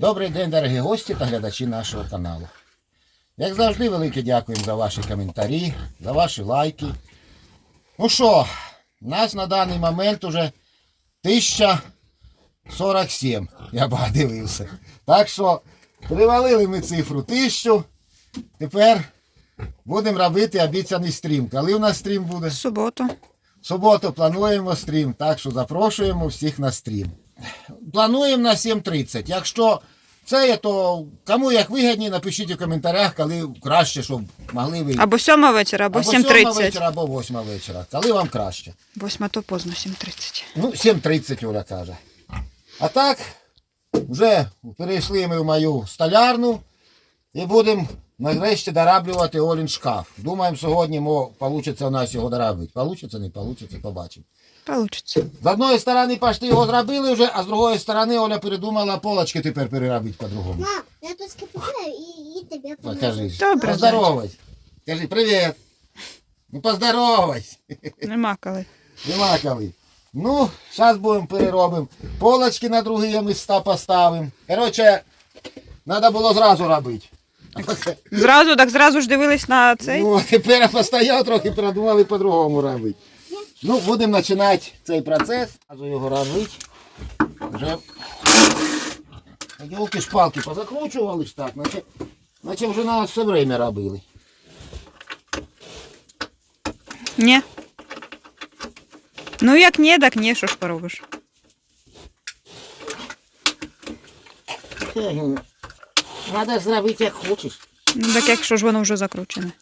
Добрий день, дорогі гості та глядачі нашого каналу. Як завжди, велике дякуємо за ваші коментарі, за ваші лайки. Ну що, нас на даний момент уже 1047, я б дивився. Так що привалили ми цифру 1000. Тепер будемо робити обіцяний стрім. Коли у нас стрім буде? В суботу. Суботу плануємо стрім, так що запрошуємо всіх на стрім. Плануємо на 7.30. Якщо це є, то кому як вигідні, напишіть у коментарях, коли краще, щоб могли ви. Або сьома вечора, або, сьома 7.30. вечора, або 8 вечора. Коли вам краще. Восьма то поздно, 7.30. Ну, 7.30 Оля каже. А так, вже перейшли ми в мою столярну і будемо нарешті дораблювати Олін шкаф. Думаємо, сьогодні вийде у нас його доробити. Получиться, не вийде, побачимо. Получиться. З одної сторони почти його зробили вже, а з другої сторони Оля передумала полочки тепер переробити по-другому. Мам, я тут скопираю и, и тебе. Покажи. Добре, Поздоровайся. Кажи привіт. Ну поздоровайся. Нема коли. Нема коли. Ну, зараз будемо переробимо. Полочки на другі міста поставимо. Коротше, треба було зразу робити. Зразу, так зразу ж дивились на цей. Ну, тепер я постояв трохи, придумали по-другому робити. Ну, будемо починати цей процес. Зразу його робити. Вже Йолки шпалки позакручували ж так, наче, наче вже на все время робили. Ні. Ну як ні, так ні, що ж поробиш. Треба зробити як хочеш. Ну так якщо ж воно вже закручене.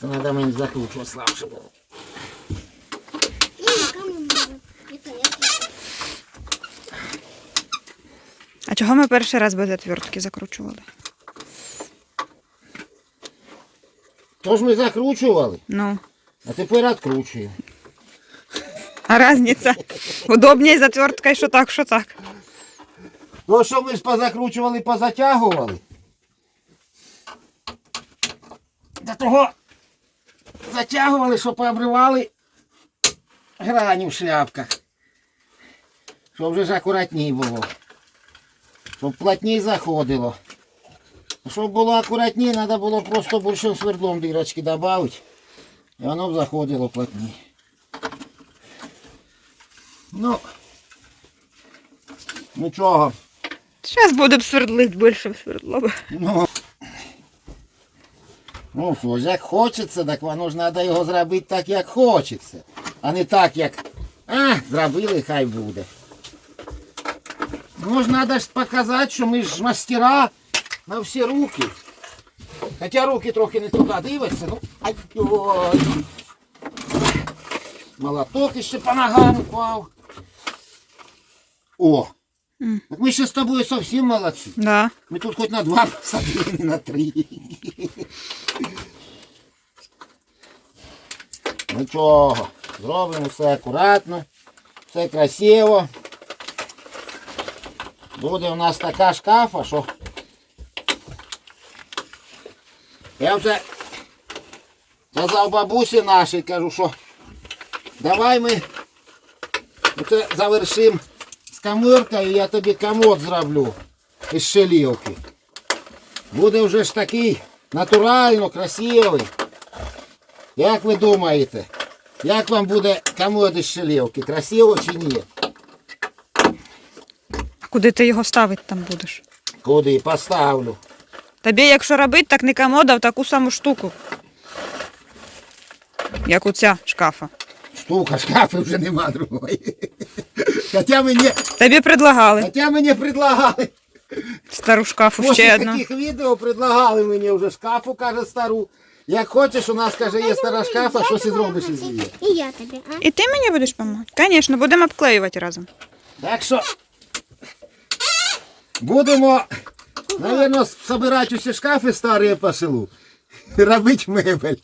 Треба мені закручувати слабше було. А чого ми перший раз без отвертки закручували? Тож ми закручували, Ну. а тепер відкручуємо. А різниця? Удобніше з отверткою, що так, що так. То, що ми ж позакручували, позатягували. До того затягували, що пообривали грані в шляпках. Щоб вже ж акуратній було. Щоб плотній заходило. Щоб було акуратній, треба було просто більшим свердлом дирочки додати. І воно б заходило плотній. Ну, нічого. Зараз будемо свердлити більшим свердлом. Ну, ну що ж, як хочеться, так воно ж треба його зробити так, як хочеться. А не так, як. А, зробили, хай буде. Ну ж треба ж показати, що ми ж мастера на всі руки. Хоча руки трохи не туди дивляться, ну. Ай. Молоток іще по ногам упав. О! М. Так ми ще з тобою зовсім молодці. Да. Ми тут хоч на два посадили, не на три. Нічого, зробимо все акуратно, все красиво. Буде у нас така шкафа, що я вже казав бабусі нашій, кажу, що давай ми оце завершимо З камиркою, я тобі комод зроблю із шелівки. Буде вже ж такий натурально, красивий. Як ви думаєте, як вам буде комод із шелівки? Красиво чи ні? А куди ти його ставити там будеш? Куди поставлю? Тобі, якщо робити, так не комода, а в таку саму штуку. Як у ця шкафа. Штука, шкафи вже нема другої. Хоча мені, Тобі предлагали хоча мені предлагали. стару шкафу ще одну. таких відео предлагали мені вже шкафу, каже стару. Як хочеш, у нас каже, є стара шкафа, щось і зробиш із її. И я тебе, а? І ти мені будеш допомагати? Звісно, будемо обклеювати разом. Так що будемо, мабуть, збирати усі шкафи старі по селу. і Робити мебель.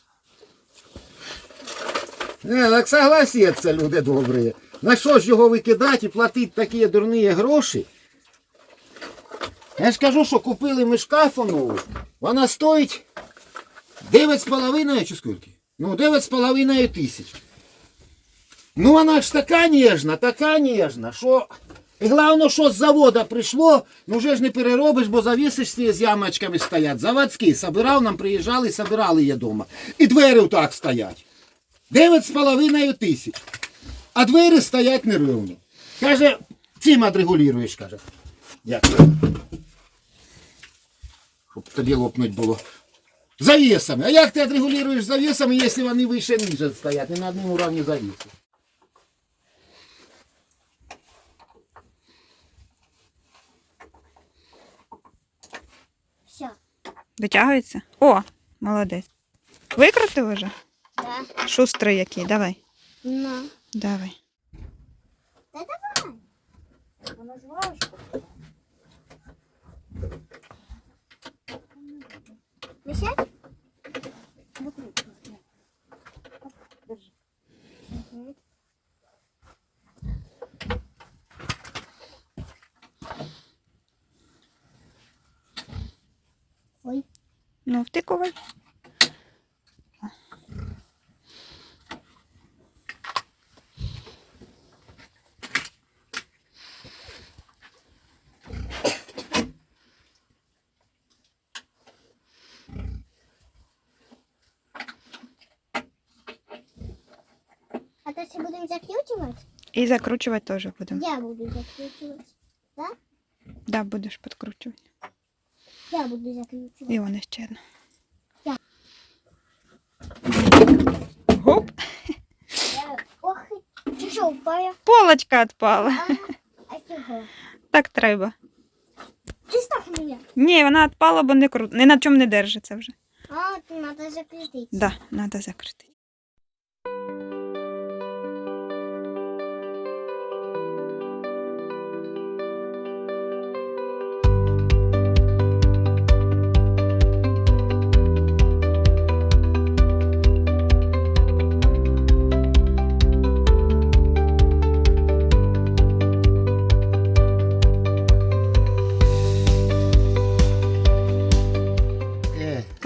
Не, так согласіться, люди добрі. На що ж його викидати і платити такі дурні гроші? Я ж кажу, що купили ми шкафу нову. Вона стоїть 9,5 чи скільки? Ну, 9,5 тисяч. Ну вона ж така ніжна, така ніжна, що І головне, що з завода прийшло, ну вже ж не переробиш, бо завісишся з ямочками стоять. Заводські, собирав, нам приїжджали, собирали її вдома. І двері так стоять. Дев'ять з половиною тисяч. А двері стоять нерівно. Каже, цим отрегулюєш, каже. Дякую. Щоб тоді лопнуть було. Завісами. А як ти отрегулюєш завісами, якщо вони вище ниже стоять, не на одному рівні завіси? Все. Витягується? О, молодець. Викрутив уже? Да. Шустрий який, давай. На. Давай. Да давай. Висять? Мгм. Ой. Ну, втикувай. Все будем закручивать? І закручувати теж будемо. Я буду закручивать. Да? Да, будеш підкручувати. Я буду закручивать. І вони ще одна. Я. Гоп, Я... Ох, что, упая? полочка відпала. А, чего? Так треба. Ты ставь меня. Ні, вона відпала, бо не крут. Ні на чому не держиться вже. А, то надо закрутить. Да, треба закрити.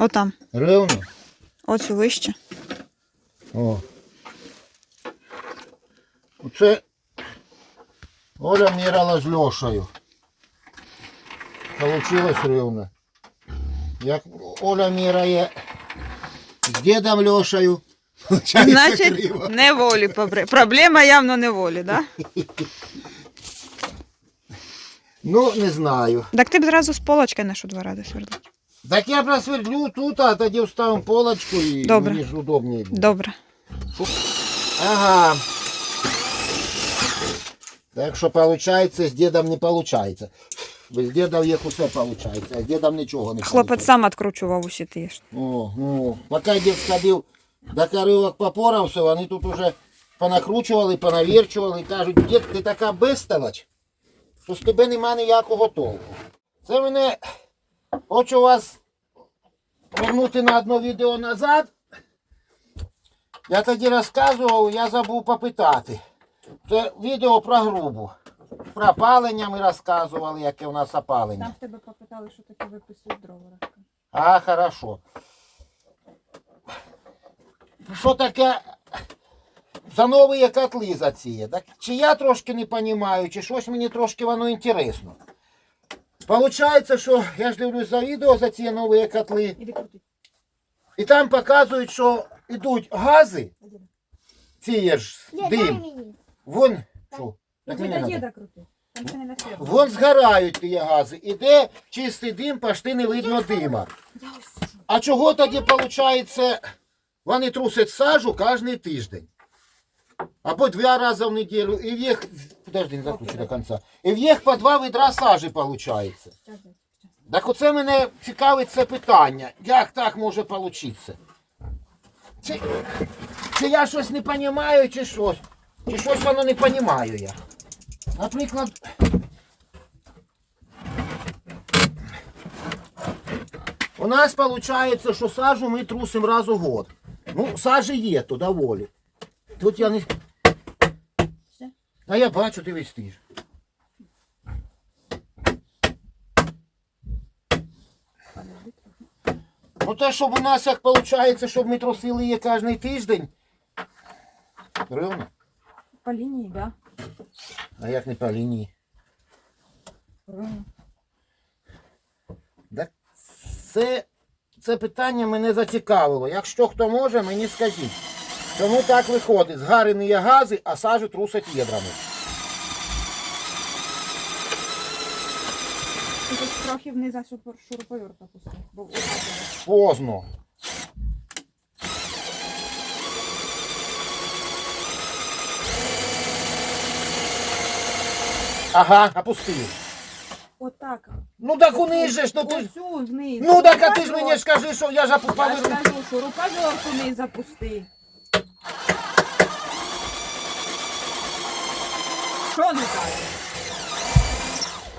Отам. рівно. Оцю вище. О. Оце Оля міряла з Льошею. Получилось рівно. Як Оля міряє з дідом Льошею. Значить, криво. неволі побри. Проблема явно неволі, да? Ну, не знаю. Так ти б зразу з полочки нашу два рази свердлить. Так я просвердлю тут, а тоді вставимо полочку і Добре. мені ж удобніше буде. Добре. Ага. Так що виходить, з дідом не виходить. Без діда їх усе виходить, а з дідом нічого не Хлопець сам відкручував усі ті ж. О, ну, поки дід сходив до коривок попорався, вони тут уже понакручували, понавірчували кажуть, дід, ти така безсталач, що з тебе нема ніякого толку. Це мене хочу вас вернути на одне відео назад. Я тоді розказував, я забув попитати. Це відео про грубу. Про опалення ми розказували, яке у нас опалення. в тебе попитали, що таке виписують дрова. А, хорошо. Що таке за нові котли за ці? Так, чи я трошки не розумію, чи щось мені трошки воно інтересно. Получається, що я ж дивлюсь за відео за ці нові котли, Іди крути. і там показують, що йдуть гази, ці ж дим. Вон, що? Так мені надо. Вон згорають ті гази. Іде чистий дим, пашти не видно дима. А чого тоді виходить, вони трусять сажу кожен тиждень? Або два рази в неділю. І в їх, подожди, не закручу до кінця. І в їх по два відра сажі виходить. Так оце мене цікавить це питання. Як так може вийти? Чи, чи я щось не розумію, чи щось? Чи щось воно не розумію я? Наприклад, у нас виходить, що сажу ми трусимо раз у год. Ну, сажі є, то доволі. Тут я не. А я бачу, ти весь ти ж. Ну те, щоб у нас як виходить, щоб ми трусили її кожен тиждень. Рівно? По лінії, да. А як не по лінії? Так це, це питання мене зацікавило. Якщо хто може, мені скажіть. Чому так виходить? Згарені є гази, а сажу трусять ядрами. Тут трохи вниз шуруповерта пусти. Бо Поздно. Ага, опустив. Отак. Ну так униз же ж, ну ти ж. Оцю вниз. Ну так а ти ж мені скажи, що я ж Я поверну. ж кажу, шуруповерт вниз запусти. Що не так?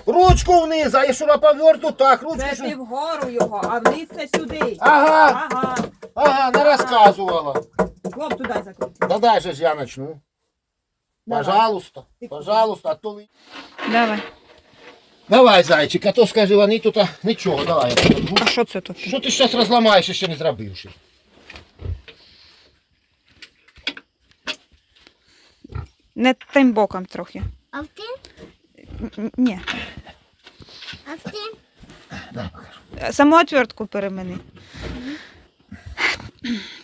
Ручку вниз, а я шуруповерту так, ручку. Це ти вгору його, а вниз це сюди. Ага, Ага. ага, не розказувала. Хлоп туди закрути. Да дай же ж я начну. Давай. Пожалуйста, пожалуйста, а то ви- Давай. Давай, зайчик, а то скажи, вони тут а, нічого, давай. я. А що це тут? Що ти зараз розламаєш, ще не зробивши? Не тим боком трохи. А в ти? Н- Ні. А в ти? Дай покажу. Саму отвертку перемени.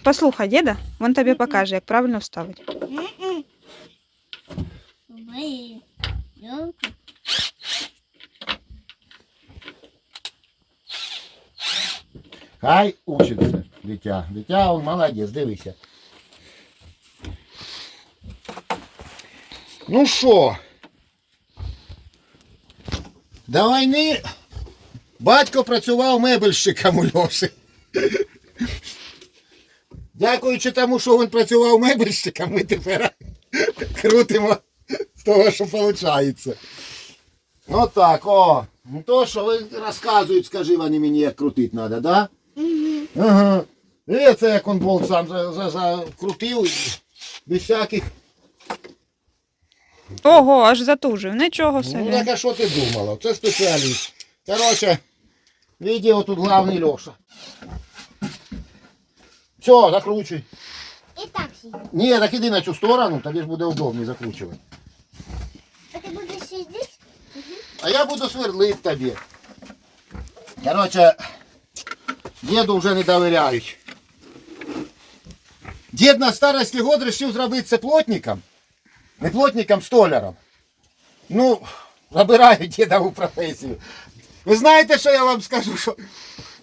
Послухай, діда, він тобі покаже, як правильно вставити. М-м. Хай учиться, дитя. Дитя, он молодець, дивися. Ну що? До війни батько працював мебельщиком у Льоші. Дякуючи тому, що він працював мебельщиком, ми тепер крутимо з того, що виходить. Ну так, о. Ну то, що ви розказують, скажи вони мені, як крутити треба, да? Мгм. Ага. І це як он болт сам за- за- закрутив, без всяких. Ого, аж затужив. Нічого Ну так а що ти думала? Це спеціаліст. Короче, відео тут главний Льоша. Все, закручуй. І так сидить. Ні, так іди на цю сторону, тобі ж буде удобніше закручувати. А ти будеш сидіти? А я буду свердлити тобі. Короче, діду вже не довіряють. Дід на старості год вирішив зробити це плотником. Не плотником, столяром. Ну, забираю дідову професію. Ви знаєте, що я вам скажу? Що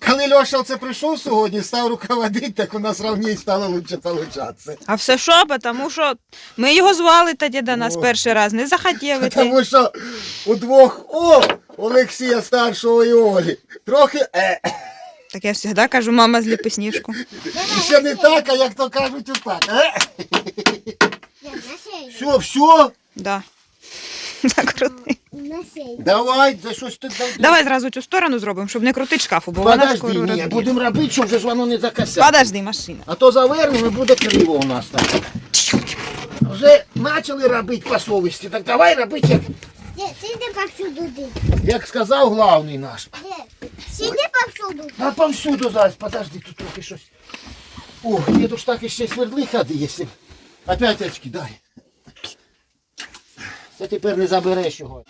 коли Льоша це прийшов сьогодні, став руководити, так у нас равніше стало лучше получатися. А все що? Тому що ми його звали тоді до нас О. перший раз, не захотів іти. Тому що у двох о Олексія старшого і Олі. Трохи е, Так я завжди кажу, мама зліпи сніжку. ще не так, а як то кажуть, отак. Е. Все, все, Да. Закрути. Давай, за щось ти дав- Давай зразу цю сторону зробимо, щоб не крутити шкафу, бо вона Подожди, скоро ні, розб'є. будемо робити, щоб вже ж воно не закосяло. Подожди, машина. А то завернемо і буде криво у нас так. Вже почали робити по совісті, так давай робити, як, Де, сиди повсюду ти. як сказав главний наш. Де? Сиди повсюду. А повсюду зараз, подожди, тут трохи щось. О, діду ж так іще свердли ходи, якщо. Опять очки, дай. Це тепер не забереш його.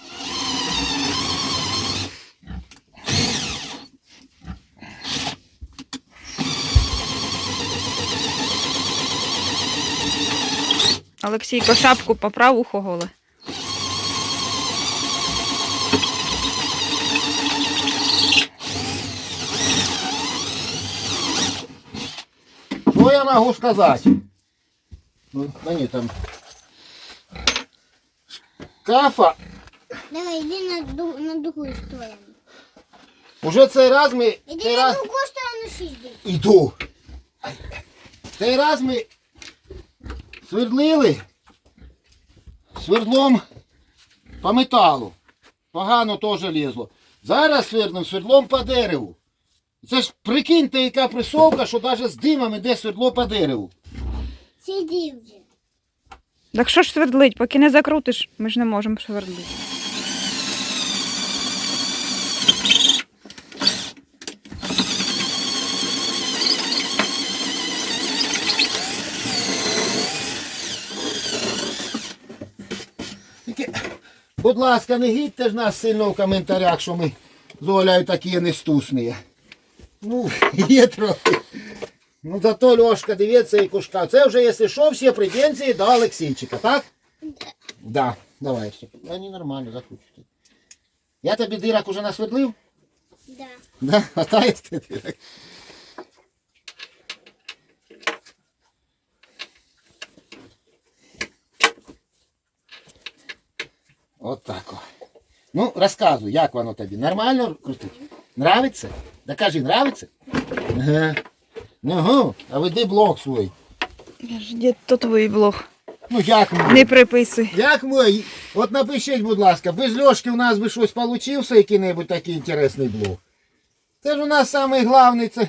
Олексійко, шапку поправ, ухо голе. Що я можу сказати? Ну, да ні, там. Кафа. Давай, іди на, ду- на другу сторону. Уже цей раз ми. Іди Цей на раз... другу сторону сиди. Іду. Цей раз ми свердлили свердлом по металу. Погано теж лізло. Зараз свердлим свердлом по дереву. Це ж прикиньте, яка присовка, що навіть з димом іде свердло по дереву. Сиди вже. Так що ж свердлить, поки не закрутиш, ми ж не можемо свердлити. Будь ласка, не гідьте ж нас сильно в коментарях, що ми з Олею такі нестусні. Ну, є трохи. Ну зато Льошка, дивіться і кушка. Це вже, якщо що, всі претензії до Олексійчика, так? Да. Да. Давай ще. Вони нормально закручуйте. Я тобі дирок уже насвердлив? Да. Да, ти дирок. От так о. Ну, розказуй, як воно тобі? Нормально крутить? Нравиться? Да кажи, нравиться? Ага. Ага, а веди блог свій. Де то твій блог? Ну як мій? Не приписуй. Як мій? От напишіть, будь ласка, без Льошки у нас би щось получився, який-небудь такий інтересний блог. Це ж у нас самий головний, це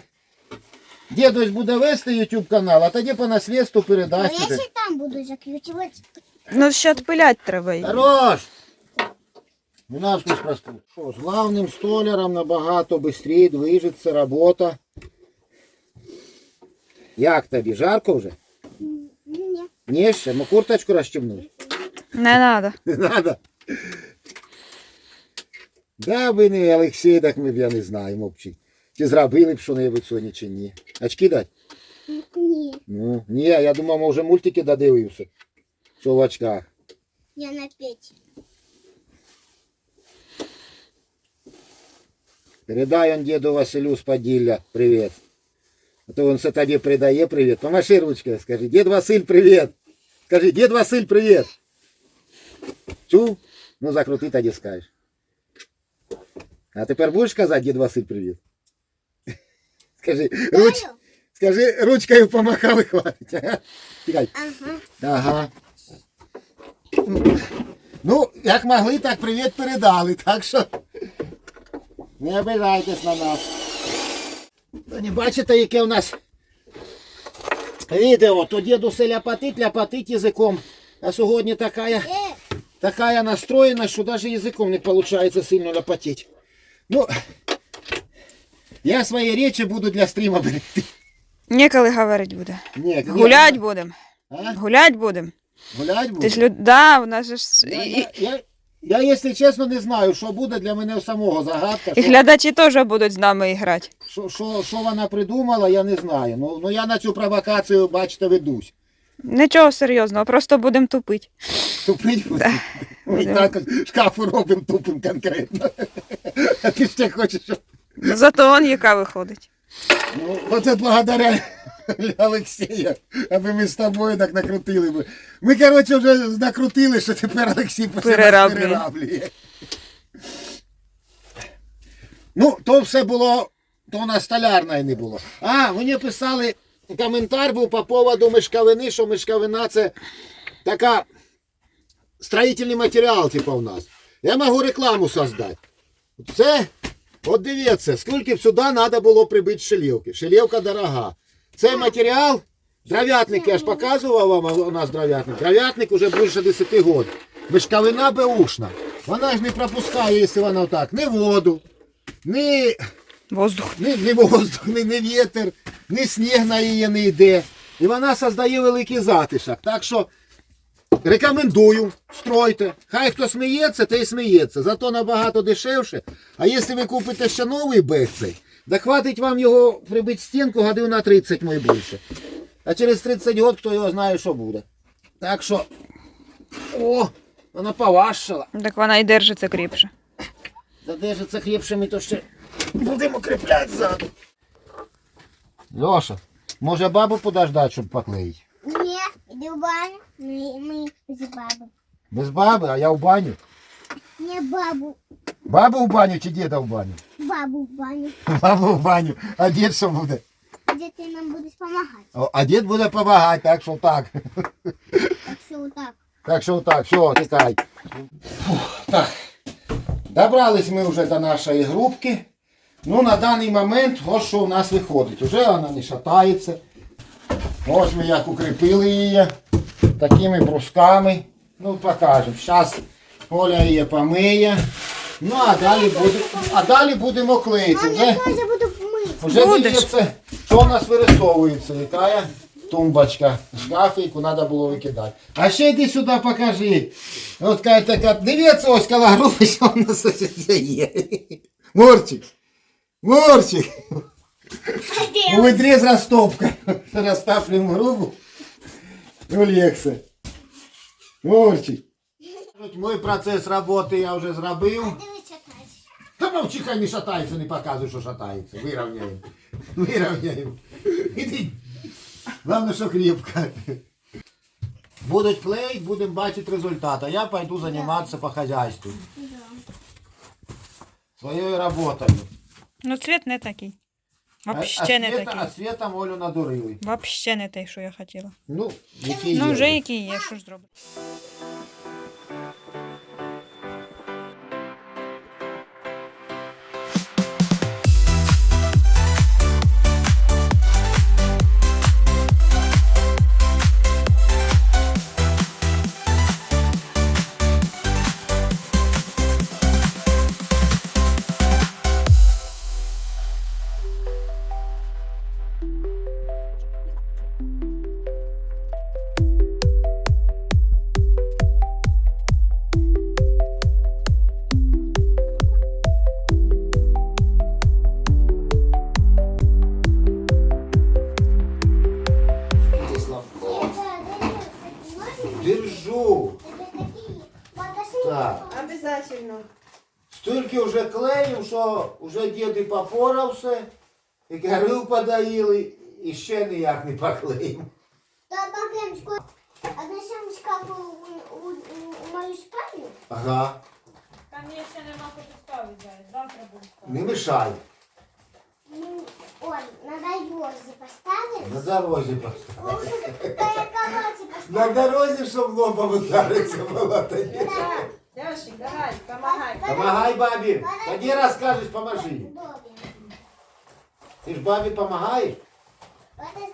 дідусь буде вести YouTube канал, а тоді по наслідству А я ще там буду закручувати. Ну, ще відпилять треба її. Хорош! Не наш не спросту. Що, з главним столяром набагато швидше движеться робота. Як тобі? Жарко вже? Ні. Ні, ще, ну курточку розчемнуй. Не треба. Не надо. Да би не Олексій, так ми б я не знаю, мовчи. Чи зробили б що-небудь сьогодні чи ні. Очки дать? Ні. Ну, ні, я думав, може мультики додивився. Що в очках. Я на п'ять. Передай он деду Василю с Подилля привет. А то он все тобі передає привет. Помаши ручкой, скажи, дед Василь, привет. Скажи, дед Василь, привет. Чув? Ну закрути тоді скажеш. А тепер будеш казати, дед Василь, привет. Скажи, руч... Даю? скажи, ручкою помахав і хватить. Ага. Тікай. Ага. Ага. Ну, як могли, так привіт передали, так що не обижайтесь на нас. Не бачите, яке у нас відео, то дідусь ляпатить, ляпатить язиком. А сьогодні така, така настроєна, що навіть язиком не виходить сильно ляпатить. Ну, я свої речі буду для стріма берегти. Ніколи говорити буде. Ні. Гулять будемо. Гулять будемо. Гулять? Ти ж люд... Да, у нас же ж... Я, я, я, я, якщо чесно, не знаю, що буде для мене самого загадка. і Що, глядачі теж будуть з нами грати. що, що, що вона придумала, я не знаю. Ну, ну я на цю провокацію, бачите, ведусь. Нічого серйозного, просто будемо тупити. Тупить буде. Ми і так шкафу робимо тупим конкретно. А ти ще хочеш, щоб... Зато он яка виходить. Ну, оце благодаря Олексія, аби ми з тобою так накрутили би. Ми, коротше, вже накрутили, що тепер Олексій Перераблює. перераблює. Ну, то все було, то у нас столярної не було. А, мені писали, коментар був по поводу мешковини, що мешковина це така строїтельний матеріал, типу, у нас. Я можу рекламу создати. Це, от дивіться, скільки б сюди треба було прибити шелівки. Шелівка дорога. Цей матеріал, дров'ятник, я ж показував вам, у нас дров'ятник. Дров'ятник уже більше 10 років. Мешковина беушна. Вона ж не пропускає, якщо вона так, ні воду, ні, Воздух. ні, ні воздух, ні, ні вітер, ні сніг на її не йде. І вона создає великий затишок. Так що рекомендую, стройте. Хай хто сміється, той сміється. Зато набагато дешевше. А якщо ви купите ще новий бег цей, да хватить вам його прибити в стінку годин на 30 мой більше. А через 30 років хто його знає, що буде. Так що. О, вона поважчала. Так вона і держиться кріпше. Задержиться крепше, ми то ще будемо кріпляти ззаду. Льоша, може бабу подождати, щоб поклеїти? ні, іди в баню. Ми, ми з бабу. Без баби, а я в баню. Не бабу. Бабу в баню чи діда в баню? Бабу в баню. Бабу в баню, а дід що буде? Де ти нам будеш допомагати. О, а дід буде допомагати, так що так. Так що отак. Так що так, все, тікай. Фух, так. Добрались ми вже до нашої групки. Ну, на даний момент, ось що у нас виходить. Уже вона не шатається. Ось ми як укріпили її такими брусками. Ну, покажемо. Зараз Оля її помиє. Ну, а далі, буде, а далі будемо клеїти. Мам, Вже, я теж буду мити. вже Будеш. дивіться, що у нас вирисовується. Яка тумбочка, шкафик, треба було викидати. А ще йди сюди покажи. От каже така, дивіться, ось коли грубо, що в нас ось це є. Мурчик, Мурчик, у ведрі з розтопка. Розтаплюємо грубу. У Лекса. Мурчик. Мой процес роботи я вже зробив. Дивись, чекай. Та мовчи, хай не шатається, не показуй, що шатається. Вирівняємо. Вирівняємо. Іди. Главное, що крепко. Будуть клеїть, будемо бачити результат. А я пойду займатися по хазяйству. Своєю роботою. Ну, цвіт не такий. А, Вообще не Света- такий. а світом Олю надурили. Вообще не той, що я хотіла. Ну, які Ну, є. вже який є, що ж зробити. Попорався, і корів подоїли, і ще ніяк не поклеїв. Та бабемочку, а несемо шкафу у, у, у, у мою спальню? Ага, Там є ще нема куди ставити зараз. Завтра буду ставити. не мішай. Ну, Ой, на дорозі поставили? На дорозі Та році На поставили? дорозі, щоб лобом удариться була тоді. Да. Яшик, давай, помогай. Помагай бабі. Тоді розкажеш, поможи. Добре. Ти ж бабі допомагаєш? Это,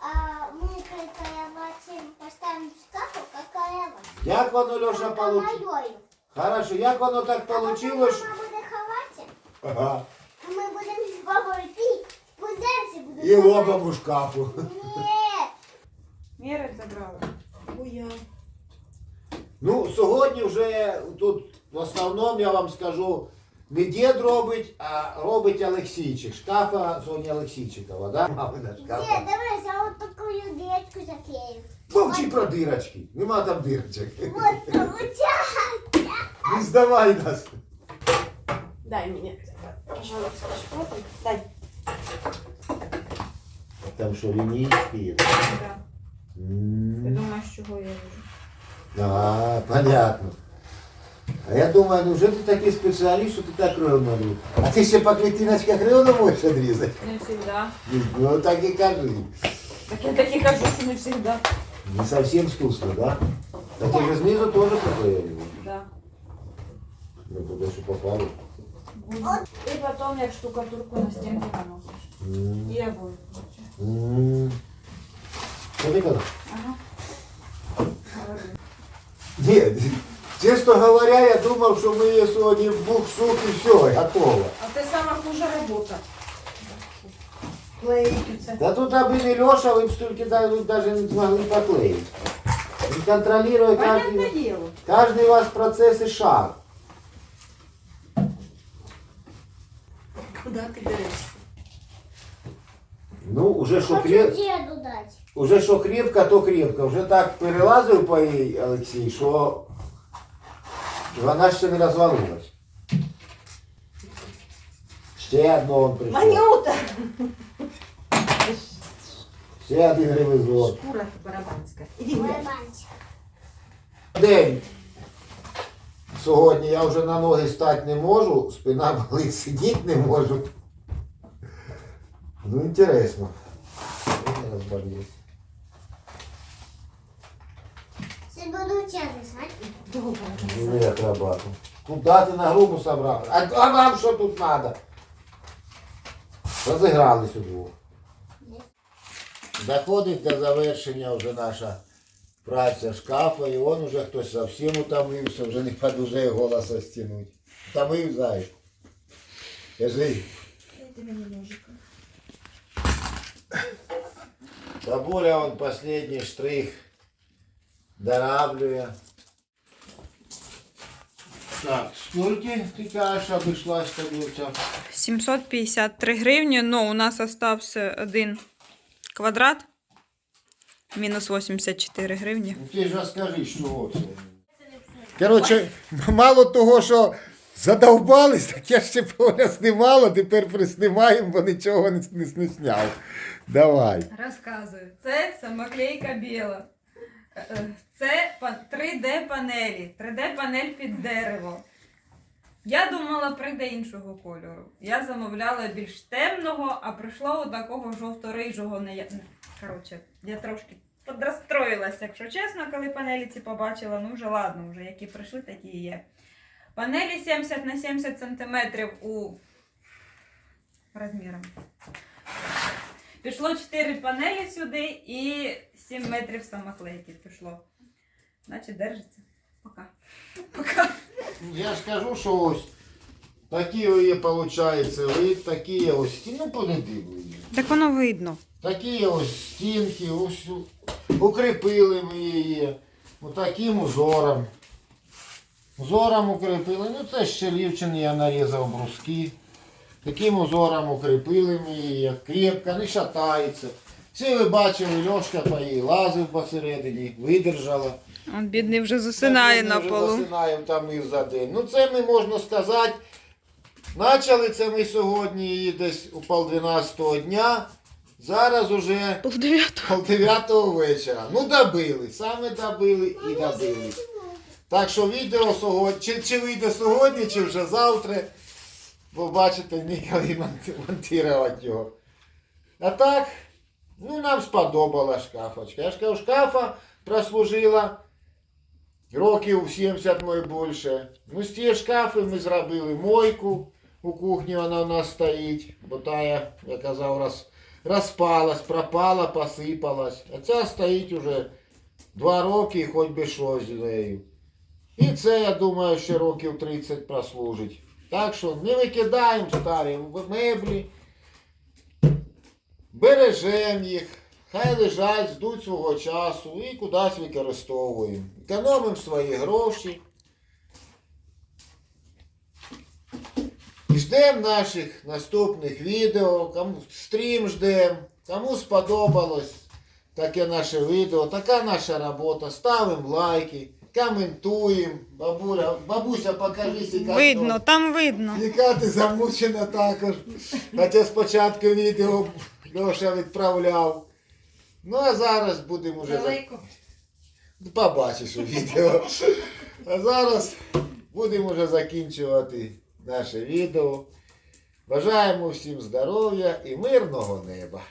а, мы какая вообще поставим в шкафу, какая вас? Як воно, Льоша, Это получилось? моёю. Хорошо, як воно так А потом получилось? мама буде ховати, Ага. а ми будемо з бабою пити, пузерці будемо І ховати. лобом у шкафу. Ні, Меры забрала. Буя. Ну, сьогодні вже тут в основному я вам скажу, не дід робить, а робить Олексійчик. Шкафа Соня Олексійчикова, да? Мамина шкафа. давай я вот такую дырочку заклею. Мовчи про дирочки. Нема там дирочок. Вот получается. Не здавай нас. Дай мне, пожалуйста, шпроты. Дай. Там що, лінійські? Да. Ти думаєш, чого я вижу? А, понятно. А я думаю, ну вже ти такий спеціаліст, що ти так ровно ріж. А ти ще по клітиночках ровно можеш відрізати? Не завжди. Ну так і кажи. Так я так і кажу, що не завжди. Не совсем вкусно, да? Так ти же знизу теж поклеїли. Да. Ну, туди що попало. Буду. І потім як штукатурку на стінку наносиш. М, І обоє. м. Що ти казав? Ага. Ні, чесно говоря, я думав, що ми її сьогодні в бух-сук і все, готово. А це сама хуже робота. Клеїти це. Да тут аби не Леша, ви б стільки навіть не змогли поклеїти. Він контролює Понятне кожен, діло. кожен у вас процес і шаг. Куди ти берешся? Ну, уже що Хочу креп... деду дать. уже що крепко, то крепко. Вже так перелазив по їй, Олексій, що вона ще не розвалилась. Ще одно он прийшов. Манюта! Ще один ревізор. Шкура барабанська. Іди. Барабанчик. День. Сьогодні я вже на ноги стати не можу, спина болить, сидіти не можу. Ну, інтересно. Розболівся. Це буду? Добре. Ну, рабату. Куда ти на грубу собрав? А, а вам що тут треба? Розігрались удвох. Доходить до завершення вже наша праця шкафа, і он уже хтось зовсім утомився, вже не подужає голоса стянуть. Втомив зай. Кажи. Дайте мені ножика. Бабуля он последний штрих дораблює. Так, скільки ти кажеш, обійшлась тобі ця? 753 гривні, но у нас остався один квадрат. Мінус 84 гривні. Ну ти ж розкажи, що це. Коротше, мало того, що задовбались, так я ще поля знімала, тепер приснімаємо, бо нічого не, не, не сняв. Давай. Розказую. Це самоклейка біла. Е, Це 3D панелі. 3D панель під дерево. Я думала, прийде іншого кольору. Я замовляла більш темного, а прийшло такого жовто-рижого. Не... Коротше, я трошки подрастроїлася, якщо чесно, коли панелі ці побачила. Ну вже ладно, вже які прийшли, такі і є. Панелі 70 на 70 сантиметрів у розміром. Пішло 4 панелі сюди і 7 метрів самоклейки пішло. Значить, держиться. Пока. Пока. Я ж кажу, що ось такі є, виходить, вид, такі ось стіни, ну ближче. Так воно видно. Такі ось стінки, ось укріпили ми її. Отаким узором. Узором укріпили. Ну це ще лівчин я нарізав бруски. Таким узором укріпили ми її. Крепко, не шатається. Всі ви бачили, Льошка по їй лазив посередині, видержала. Он бідний вже засинає на полу. Засинаємо там і за день. Ну це ми можна сказати. Почали це ми сьогодні її десь у полдванадцятого дня. Зараз уже Пол полдев'ятого вечора. Ну добили, саме добили і добили. Так що відео сьогодні, чи, чи вийде сьогодні, чи вже завтра. Бачите, ніколи монти- монтувати його. А так, ну нам сподобала шкафочка. Я ж кажу, шкафа прослужила років 70 може більше. Ну з ті шкафи ми зробили мойку. У кухні вона у нас стоїть, бо та я, казав, роз, розпалась, пропала, посипалась. А ця стоїть уже два роки і хоч би що з нею. І це, я думаю, ще років 30 прослужить. Так що не викидаємо старі меблі, бережемо їх, хай лежать, ждуть свого часу і кудись використовуємо. Економимо свої гроші. І ждемо наших наступних відео, кому стрім ждемо, кому сподобалось таке наше відео, така наша робота. Ставимо лайки, коментуємо. Бабуля, бабуся, покажись, яка Видно, там видно. яка ти замучена також. Хоча спочатку відео Льоша відправляв. Ну а зараз будемо вже. Далеко. Побачиш у відео. А зараз будемо вже закінчувати наше відео. Бажаємо всім здоров'я і мирного неба.